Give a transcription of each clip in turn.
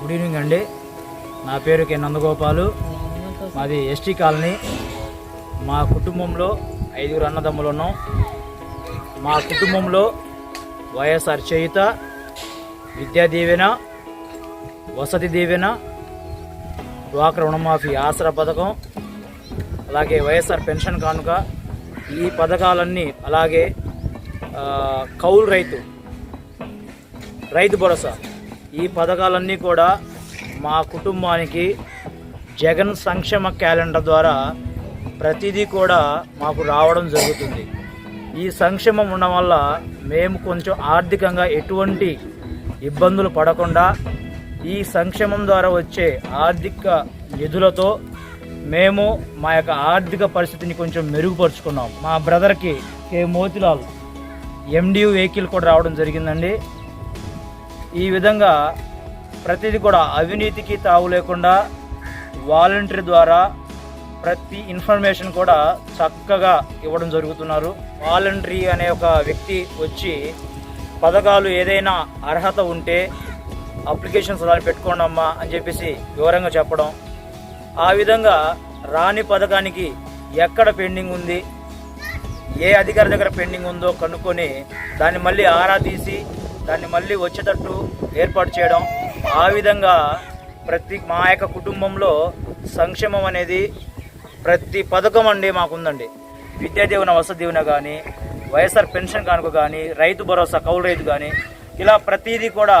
Good evening అండి. నా పేరు కె నందగోపాలు. మాది ఎస్టీ కాలనీ. మా కుటుంబంలో ఐదుగురు అన్నదమ్ములు ఉన్నాం. మా కుటుంబంలో వైఎస్ఆర్ చేయుత విద్యా దీవెన వసతి దీవెన డ్వాక్రా రుణమాఫీ ఆసరా పథకం అలాగే వైఎస్ఆర్ పెన్షన్ కానుక ఈ పథకాలన్నీ అలాగే కౌలు రైతు రైతు భరోసా ఈ పథకాలన్నీ కూడా మా కుటుంబానికి జగన్ సంక్షేమ క్యాలెండర్ ద్వారా ప్రతిదీ కూడా మాకు రావడం జరుగుతుంది. ఈ సంక్షేమం ఉండడం వల్ల మేము కొంచెం ఆర్థికంగా ఎటువంటి ఇబ్బందులు పడకుండా ఈ సంక్షేమం ద్వారా వచ్చే ఆర్థిక నిధులతో మేము మా యొక్క ఆర్థిక పరిస్థితిని కొంచెం మెరుగుపరుచుకున్నాం. మా బ్రదర్కి కే మోతిలాల్ ఎండియు వెహికల్ కూడా రావడం జరిగిందండి. ఈ విధంగా ప్రతిదీ కూడా అవినీతికి తావు లేకుండా వాలంటరీ ద్వారా ప్రతి ఇన్ఫర్మేషన్ కూడా చక్కగా ఇవ్వడం జరుగుతున్నారు. వాలంటరీ అనే ఒక వ్యక్తి వచ్చి పథకాలు ఏదైనా అర్హత ఉంటే అప్లికేషన్స్ అలా పెట్టుకోండి అమ్మా అని చెప్పేసి వివరంగా చెప్పడం. ఆ విధంగా రాని పథకానికి ఎక్కడ పెండింగ్ ఉంది? ఏ అధికారి దగ్గర పెండింగ్ ఉందో కనుక్కొని దాన్ని మళ్ళీ ఆరా తీసి దాన్ని మళ్ళీ వచ్చేటట్టు ఏర్పాటు చేయడం ఆ విధంగా ప్రతి మా యొక్క కుటుంబంలో సంక్షేమం అనేది ప్రతి పథకం అండి మాకుందండి. విద్యా దీవెన వసతి దీవెన కానీ వైఎస్ఆర్ పెన్షన్ కానుక కానీ రైతు భరోసా కౌలు రైతు కానీ ఇలా ప్రతిదీ కూడా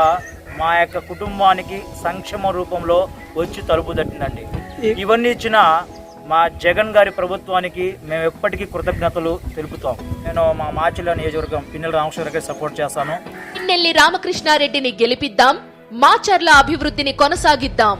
మా యొక్క కుటుంబానికి సంక్షేమ రూపంలో వచ్చి తలుపు తట్టిందండి. ఇవన్నీ ఇచ్చిన మా జగన్ గారి ప్రభుత్వానికి మేము ఎప్పటికీ కృతజ్ఞతలు తెలుపుతాం. నేను మా మాచిల నియోజకవర్గం పిన్నెల రామకృష్ణ గారికి సపోర్ట్ చేస్తాను. నెల్లి రామకృష్ణారెడ్డిని గెలిపిద్దాం మాచర్ల అభివృద్ధిని కొనసాగిద్దాం.